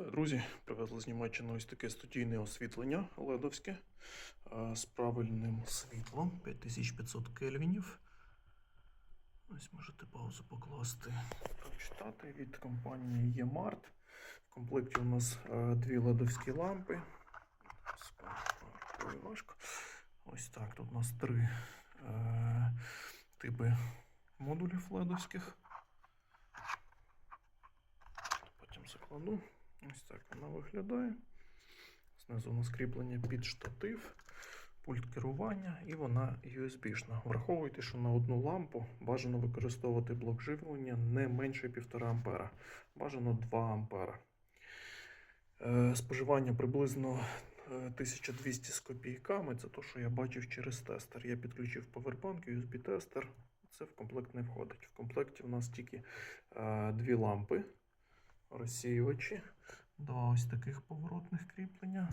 Вітаю, друзі! Привезли з Німеччини ось таке студійне освітлення ледовське з правильним світлом 5500 кельвінів. Ось можете паузу покласти. Прочитати від компанії eMart. В комплекті у нас дві ледовські лампи. Важко. Ось так. Тут у нас три е, типи модулів ледовських. Потім закладу. Ось так вона виглядає. Знизу у нас кріплення під штатив, пульт керування і вона USB-шна. Враховуйте, що на одну лампу бажано використовувати блок живлення не менше 1,5 А. Бажано 2 А. Е, Споживання приблизно е, 1200 з копійками. Це те, що я бачив через тестер. Я підключив повербанк, USB-тестер. Це в комплект не входить. В комплекті у нас тільки е, дві лампи розсіювачі, два ось таких поворотних кріплення,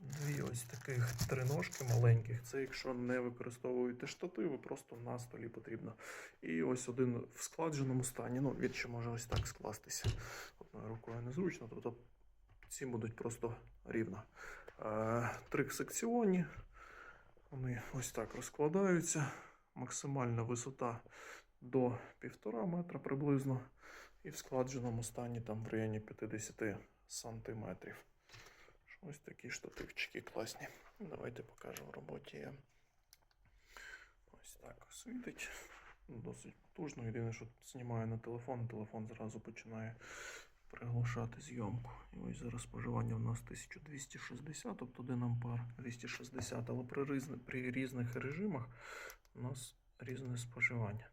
дві ось таких триножки маленьких. Це якщо не використовуєте штативи, просто на столі потрібно. І ось один в складженому стані. Ну, він ще може ось так скластися. Одною рукою незручно, тобто ці будуть просто рівно. Е, Три секціонні. Вони ось так розкладаються. Максимальна висота до 1,5 метра приблизно. І в складженому стані там в районі 50 сантиметрів. Ось такі штативчики класні. Давайте покажу в роботі. Ось так світить. Досить потужно. Єдине, що знімаю на телефон, телефон зразу починає приглушати зйомку. І ось зараз споживання в нас 1260, тобто 1 ампер 260, але при, різни- при різних режимах у нас різне споживання.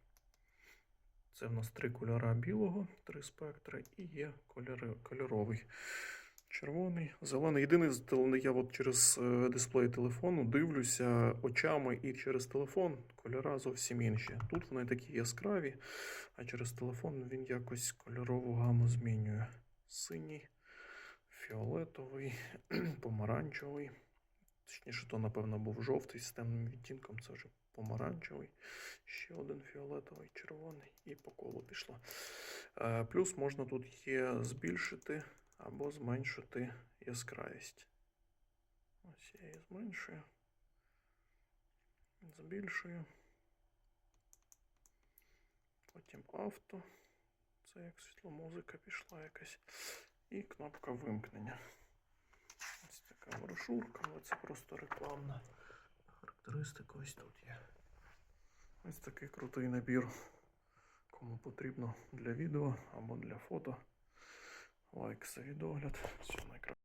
Це в нас три кольора білого, три спектри і є кольори, кольоровий. Червоний, зелений. Єдине, я от через е, дисплей телефону дивлюся очами і через телефон кольора зовсім інші. Тут вони такі яскраві, а через телефон він якось кольорову гаму змінює. Синій, фіолетовий, помаранчевий. Точніше, то, напевно, був жовтий з темним відтінком, це вже помаранчевий, ще один фіолетовий, червоний і по колу пішло. Е, Плюс можна тут є збільшити або зменшити яскравість. Ось я її зменшую, збільшую. Потім авто. Це як світломузика пішла якась. І кнопка вимкнення. Така брошурка, але це просто рекламна характеристика ось тут є. Ось такий крутий набір. Кому потрібно для відео або для фото. Лайк за відогляд. Всього